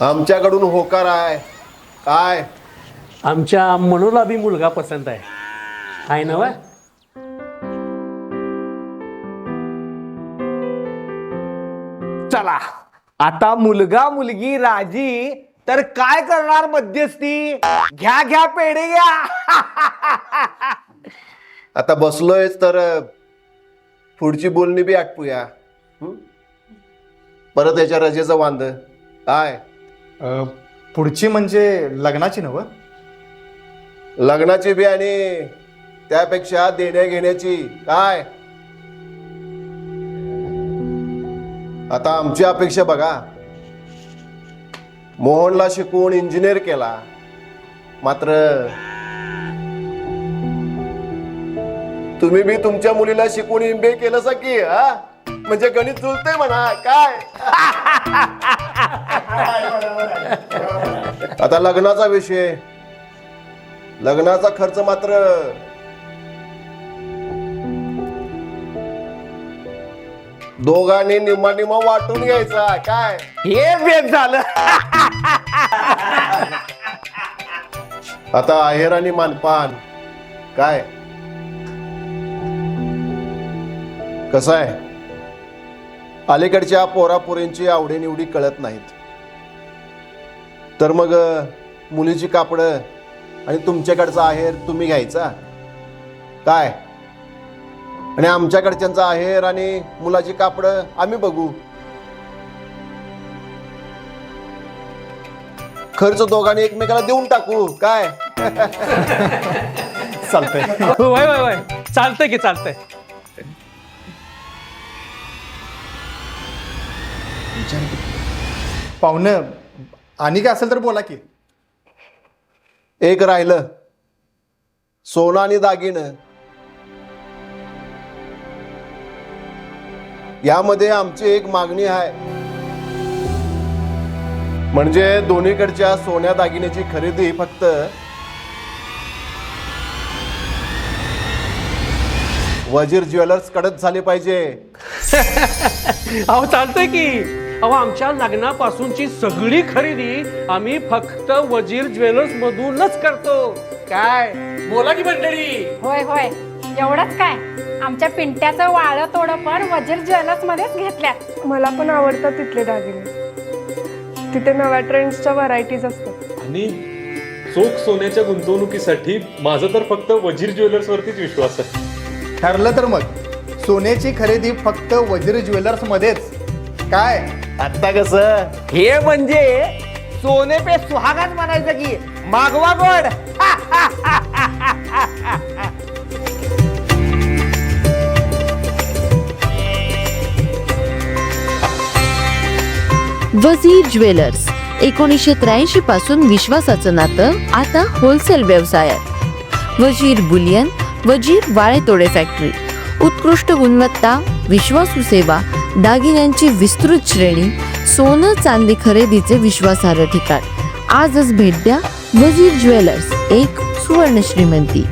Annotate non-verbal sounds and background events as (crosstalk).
आमच्याकडून होकार आहे. काय? आमच्या मनोला बी मुलगा पसंत आहे. आहे ना वा? चला आता मुलगा मुलगी राजी तर काय करणार मध्यस्थी? घ्या घ्या पेढे घ्या. आता बसलोय तर अ, पुढची बोलणी बी आटपूया हं? परत याच्या रजेचं वांद. काय? अ, पुढची म्हणजे लग्नाची नव लग्नाची बी आणि त्यापेक्षा देण्या घेण्याची. काय? आता आमची अपेक्षा बघा. मोहनला शिकवून इंजिनियर केला. मात्र तुम्ही बी तुमच्या मुलीला शिकवून ए केलं की हा? म्हणजे गणित जुळतंय म्हणा काय? (laughs) आता लग्नाचा विषय. लग्नाचा खर्च मात्र. दोघांनी निम्मा निम्मा वाटून घ्यायचा काय? हे बेत झालं. आता आहेर आणि मानपान काय? कसं आहे? अलीकडच्या पोरापोरींची आवडीनिवडी कळत नाहीत. तर मग मुलीची कापडं आणि तुमच्याकडचा आहेर तुम्ही घ्यायचा? काय? आणि आमच्याकडच्यांचा आहेर आणि मुलाची कापडं आम्ही बघू. खर्च दोघांनी एकमेकाला देऊन टाकू काय? (laughs) चालतंय. वय वय वय. चालतंय की चालतंय? पाहुणं आणि काय असेल तर बोला की. एक राहिलं. सोनं आणि दागिनं. यामध्ये आमची एक मागणी आहे. म्हणजे दोन्हीकडच्या सोन्या दागिन्याची खरेदी फक्त वजीर ज्वेलर्स कडच झाली पाहिजे. (laughs) अहो चालतंय की. अहो आमच्या लग्नापासूनची सगळी खरेदी आम्ही फक्त वजीर ज्वेलर्स मधूनच करतो. काय? बोला की मंडळी. होय होय. एवढंच काय? आमच्या पिंट्याचं वाळं तोडं पण वजीर ज्वेलर्स मध्येच घेतल्यात. मला पण आवडतात तिथले दागिने. तिथे नव्या ट्रेंड्सच्या व्हरायटीज असतात. आणि चोख सोन्याच्या गुंतवणुकीसाठी माझा तर फक्त वजीर ज्वेलर्स वरतीच विश्वास आहे. ठरलं तर मग. सोन्याची खरेदी फक्त वजीर ज्वेलर्स मध्येच. काय? आता कसं? हे म्हणजे सोने पे सुहागाच म्हणायचं की मागवा गोड. वझीर ज्वेलर्स एकोणीसशे त्र्याऐंशी पासून विश्वासाचं नातं आता होलसेल व्यवसायात. वजीर बुलियन वजीर वाळेतोडे फॅक्टरी उत्कृष्ट गुणवत्ता विश्वासू सेवा दागिन्यांची विस्तृत श्रेणी सोनं चांदी खरेदीचे विश्वासार्ह ठिकाण. आजच भेट द्या वजीर ज्वेलर्स एक सुवर्ण श्रीमंती.